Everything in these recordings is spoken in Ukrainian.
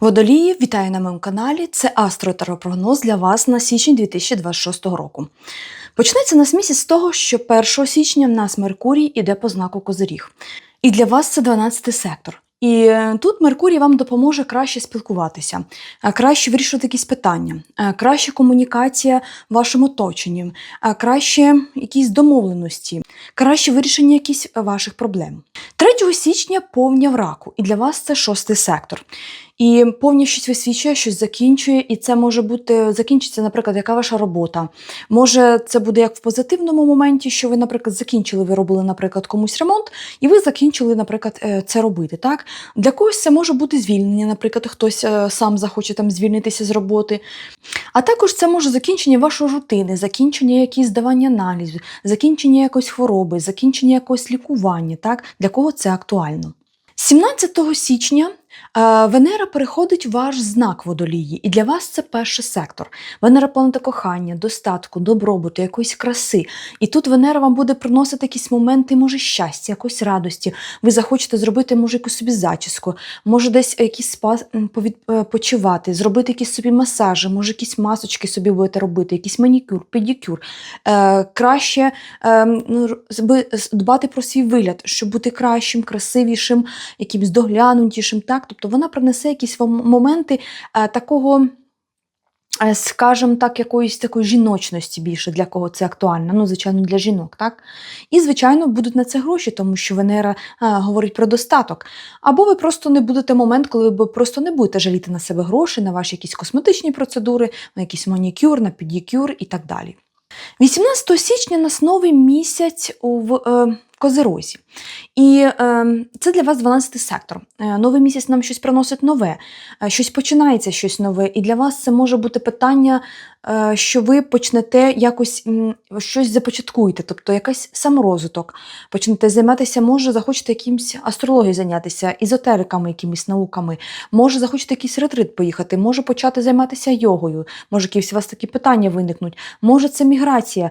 Водолії, вітаю на моєму каналі. Це астротаропрогноз для вас на січень 2026 року. Почнеться нас місяць з того, що 1 січня в нас Меркурій іде по знаку Козиріг. І для вас це 12 сектор. І е, тут Меркурій вам допоможе краще спілкуватися, е, краще вирішувати якісь питання, е, краще комунікація в вашому оточенні, краще якісь домовленості, краще вирішення якихось ваших проблем. 3 січня повня в раку, і для вас це шостий сектор. І повні щось висвічує, щось закінчує, і це може бути закінчиться, наприклад, яка ваша робота. Може, це буде як в позитивному моменті, що ви, наприклад, закінчили, ви робили, наприклад, комусь ремонт, і ви закінчили, наприклад, це робити. Так для когось це може бути звільнення, наприклад, хтось е, сам захоче там звільнитися з роботи. А також це може закінчення вашої рутини, закінчення якісь здавання аналізу, закінчення якоїсь хвороби, закінчення якогось лікування. Так для кого це актуально? 17 січня Венера переходить в ваш знак водолії, і для вас це перший сектор. Венера планета кохання, достатку, добробуту, якоїсь краси. І тут Венера вам буде приносити якісь моменти, може, щастя, якоїсь радості. Ви захочете зробити, може, якусь собі зачіску, може, десь якийсь спа е, почувати, зробити якісь собі масажі, може, якісь масочки собі будете робити, якийсь манікюр, педикюр. Е, краще е, ну, дбати про свій вигляд, щоб бути кращим, красивішим, якимсь доглянутішим. Так? Тобто вона принесе якісь моменти е, такого. е, Скажімо так, якоїсь такої жіночності більше, для кого це актуально, ну, звичайно, для жінок, так? І, звичайно, будуть на це гроші, тому що Венера е, говорить про достаток. Або ви просто не будете момент, коли ви просто не будете жаліти на себе гроші, на ваші якісь косметичні процедури, на якийсь манікюр, на педикюр і так далі. 18 січня нас новий місяць в е, Козирозі. І е, це для вас 12-й сектор. Е, новий місяць нам щось приносить нове, е, щось починається щось нове. І для вас це може бути питання, е, що ви почнете якось щось започаткуєте, тобто якийсь саморозвиток. Почнете займатися, може, захочете якимсь астрологією зайнятися, ізотериками, якимись науками, може, захочете якийсь ретрит поїхати, може почати займатися йогою, може, якісь у вас такі питання виникнуть. Може, це міграція.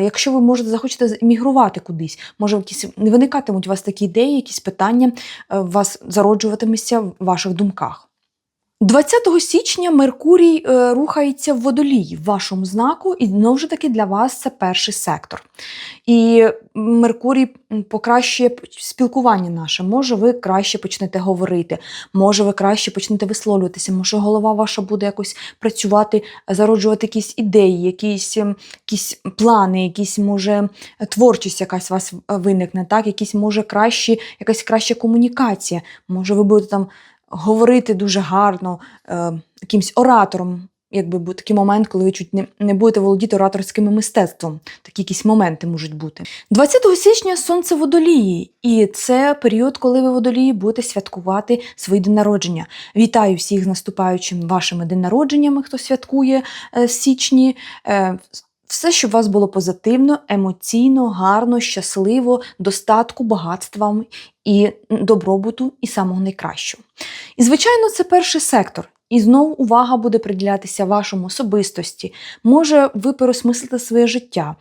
Якщо ви можете захочете мігрувати кудись, може якісь виникатимуть у вас такі ідеї, якісь питання е, у вас зароджуватимуться в ваших думках. 20 січня Меркурій е, рухається в водолії в вашому знаку, і знову ж таки для вас це перший сектор. І Меркурій покращує спілкування наше. Може, ви краще почнете говорити, може, ви краще почнете висловлюватися, може, голова ваша буде якось працювати, зароджувати якісь ідеї, якісь, якісь плани, якісь, може, творчість якась у вас е, виникне, так? якісь, може, кращі, якась краща комунікація. Може, ви будете там говорити дуже гарно, е, якимсь оратором. Якби був такий момент, коли ви чуть не, не будете володіти ораторським мистецтвом. Такі якісь моменти можуть бути. 20 січня сонце водолії, і це період, коли ви водолії будете святкувати свої день народження. Вітаю всіх з наступаючим вашими день народженнями, хто святкує е, січні. Е, все, щоб у вас було позитивно, емоційно, гарно, щасливо, достатку, багатства і добробуту, і самого найкращого. І, звичайно, це перший сектор. І знову увага буде приділятися вашому особистості. Може, ви переосмислите своє життя.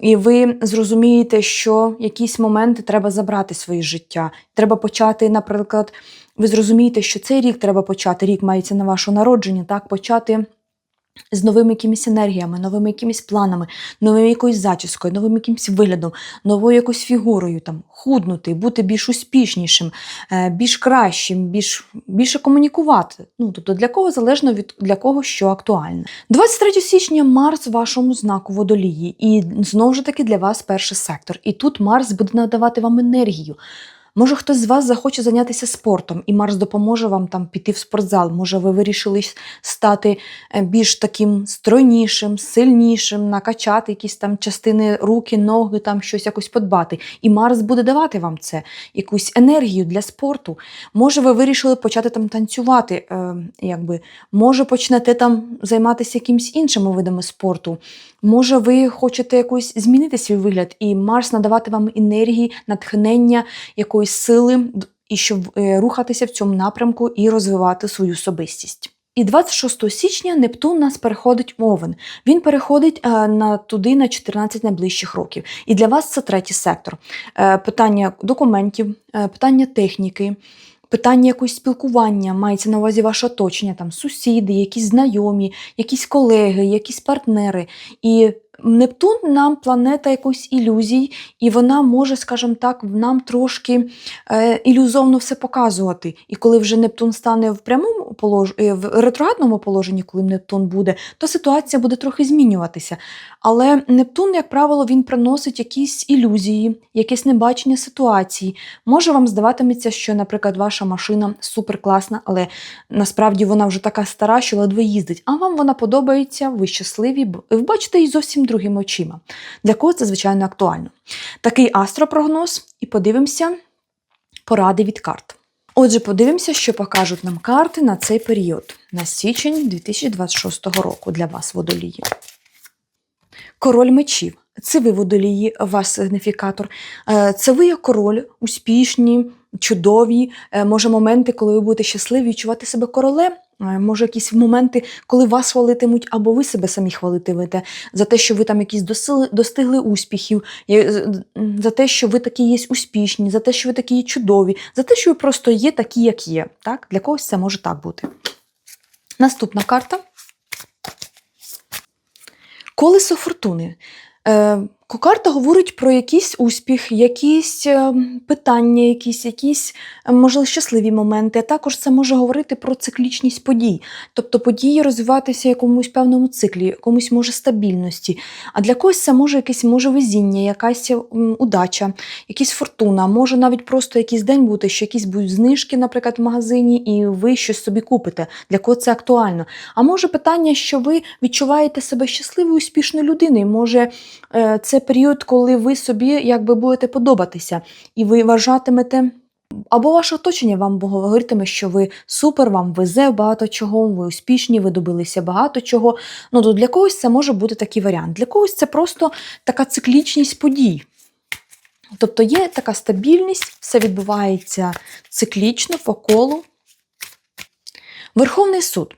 І ви зрозумієте, що якісь моменти треба забрати своє життя. Треба почати, наприклад, ви зрозумієте, що цей рік треба почати, рік мається на ваше народження, так, почати з новими якимись енергіями, новими якимись планами, новою якоюсь зачіскою, новим якимось виглядом, новою якоюсь фігурою, там, худнути, бути більш успішнішим, е, більш кращим, більш, більше комунікувати. Ну, тобто для кого залежно від для кого що актуальне. 23 січня Марс в вашому знаку водолії, і знову ж таки для вас перший сектор. І тут Марс буде надавати вам енергію. Може, хтось з вас захоче зайнятися спортом, і Марс допоможе вам там піти в спортзал. Може, ви вирішили стати е, більш таким стройнішим, сильнішим, накачати якісь там частини руки, ноги, там щось якось подбати. І Марс буде давати вам це, якусь енергію для спорту. Може, ви вирішили почати там танцювати, е, якби. може, почнете там займатися якимись іншими видами спорту. Може, ви хочете якось змінити свій вигляд, і Марс надавати вам енергії, натхнення, якоїсь сили, і щоб е, рухатися в цьому напрямку і розвивати свою особистість. І 26 січня Нептун нас переходить в Овен. Він переходить е, на туди на 14 найближчих років. І для вас це третій сектор. Е, питання документів, питання техніки, питання якогось спілкування, мається на увазі ваше оточення, там сусіди, якісь знайомі, якісь колеги, якісь партнери. І Нептун нам планета якоїсь ілюзій, і вона може, скажімо так, нам трошки е, ілюзовно все показувати. І коли вже Нептун стане в прямому полож... е, в ретроградному положенні, коли Нептун буде, то ситуація буде трохи змінюватися. Але Нептун, як правило, він приносить якісь ілюзії, якесь небачення ситуації. Може вам здаватиметься, що, наприклад, ваша машина суперкласна, але насправді вона вже така стара, що ледве їздить. А вам вона подобається, ви щасливі, ви бачите її зовсім другими очима. Для кого це, звичайно, актуально. Такий астропрогноз, і подивимося поради від карт. Отже, подивимося, що покажуть нам карти на цей період, на січень 2026 року для вас, водолії. Король мечів. Це ви водолії, ваш сигніфікатор. Е, Це ви як король, успішні, чудові. Е, Може, моменти, коли ви будете щасливі, відчувати себе королем. Е, Може, якісь моменти, коли вас хвалитимуть, або ви себе самі хвалитимете за те, що ви там якісь досили, достигли успіхів, м, за те, що ви такі є успішні, за те, що ви такі є чудові, за те, що ви просто є такі, як є. Так? Для когось це може так бути. Наступна карта. Колесо фортуни. Е, Карта говорить про якийсь успіх, якісь е, питання, якісь, якісь, е, можливо, щасливі моменти. Також це може говорити про циклічність подій. Тобто події розвиватися в якомусь певному циклі, якомусь може стабільності. А для когось це може якесь може везіння, якась удача, якась фортуна. Може навіть просто якийсь день бути, що якісь будуть знижки, наприклад, в магазині, і ви щось собі купите. Для кого це актуально. А може питання, що ви відчуваєте себе щасливою, успішною людиною. Може, е, це період, коли ви собі якби будете подобатися, і ви вважатимете. Або ваше оточення вам говоритиме, що ви супер, вам везе багато чого, ви успішні, ви добилися багато чого. Ну, то для когось це може бути такий варіант. Для когось це просто така циклічність подій. Тобто є така стабільність, все відбувається циклічно по колу. Верховний суд.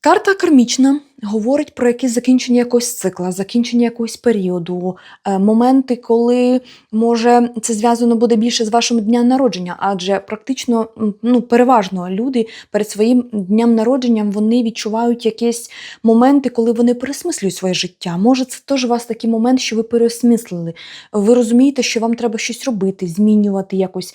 Карта кармічна говорить про якесь закінчення якогось цикла, закінчення якогось періоду, е, моменти, коли може це зв'язано буде більше з вашим днем народження, адже практично ну, переважно люди перед своїм днем народженням вони відчувають якісь моменти, коли вони пересмислюють своє життя. Може, це теж у вас такий момент, що ви переосмислили. Ви розумієте, що вам треба щось робити, змінювати якось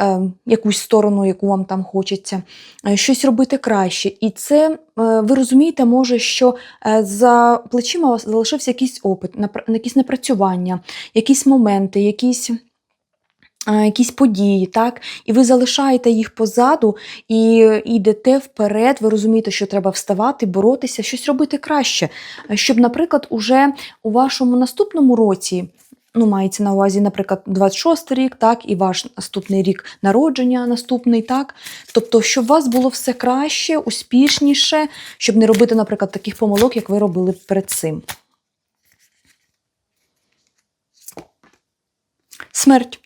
е, якусь сторону, яку вам там хочеться, е, щось робити краще. І це е, ви розумієте, може, що е, за плечима залишився якийсь опит, якісь напрацювання, якісь моменти, якісь. е, Якісь події, так, і ви залишаєте їх позаду і йдете вперед. Ви розумієте, що треба вставати, боротися, щось робити краще, Е, щоб, наприклад, уже у вашому наступному році ну, мається на увазі, наприклад, 26 рік, так, і ваш наступний рік народження, наступний, так. Тобто, щоб у вас було все краще, успішніше, щоб не робити, наприклад, таких помилок, як ви робили перед цим. Смерть.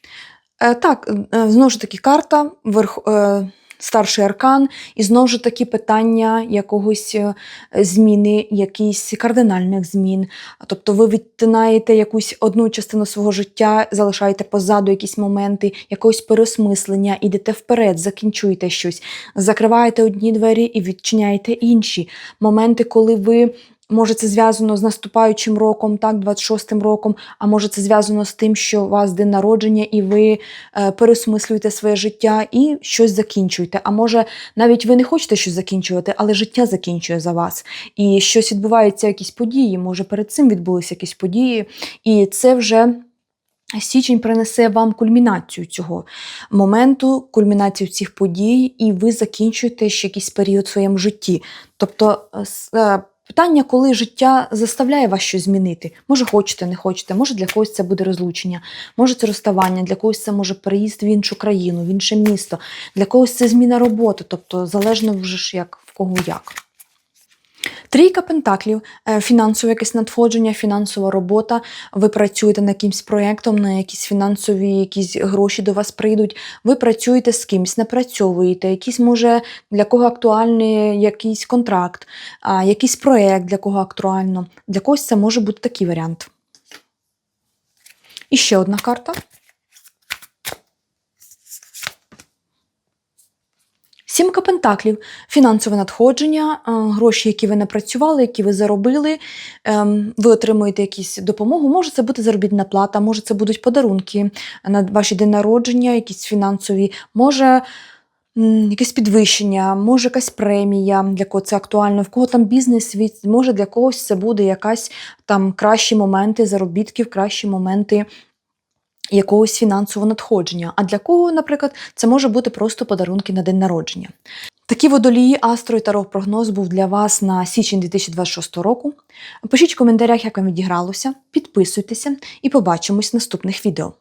Е, так, е, знову ж таки, карта, верх, е, старший аркан, і знову ж таки питання якогось е, зміни, якісь кардинальних змін. Тобто ви відтинаєте якусь одну частину свого життя, залишаєте позаду якісь моменти, якогось переосмислення, ідете вперед, закінчуєте щось, закриваєте одні двері і відчиняєте інші. Моменти, коли ви. Може, це зв'язано з наступаючим роком, так, 26-м роком, а може, це зв'язано з тим, що у вас день народження, і ви е, пересмислюєте своє життя і щось закінчуєте. А може, навіть ви не хочете щось закінчувати, але життя закінчує за вас. І щось відбувається, якісь події, може, перед цим відбулися якісь події, і це вже. Січень принесе вам кульмінацію цього моменту, кульмінацію цих подій, і ви закінчуєте ще якийсь період в своєму житті. Тобто е, е, питання, коли життя заставляє вас щось змінити. Може, хочете, не хочете, може для когось це буде розлучення, може це розставання, для когось це може переїзд в іншу країну, в інше місто, для когось це зміна роботи, тобто залежно вже ж як в кого як. Трійка пентаклів, е, фінансове якесь надходження, фінансова робота. Ви працюєте над якимсь проєктом, на якісь фінансові якісь гроші до вас прийдуть. Ви працюєте з кимсь, напрацьовуєте, якийсь може для кого актуальний якийсь контракт, якийсь проєкт, для кого актуально. Для когось це може бути такий варіант. І ще одна карта. Сімка пентаклів, фінансове надходження, е, гроші, які ви напрацювали, які ви заробили, ем, ви отримуєте якусь допомогу. Може це бути заробітна плата, може це будуть подарунки на ваші день народження, якісь фінансові, може якесь підвищення, може якась премія, для кого це актуально, в кого там бізнес, може для когось це буде якась там кращі моменти заробітків, кращі моменти якогось фінансового надходження. А для кого, наприклад, це може бути просто подарунки на день народження. Такі водолії Астро і Таро прогноз був для вас на січень 2026 року. Пишіть в коментарях, як вам відігралося, підписуйтеся і побачимось в наступних відео.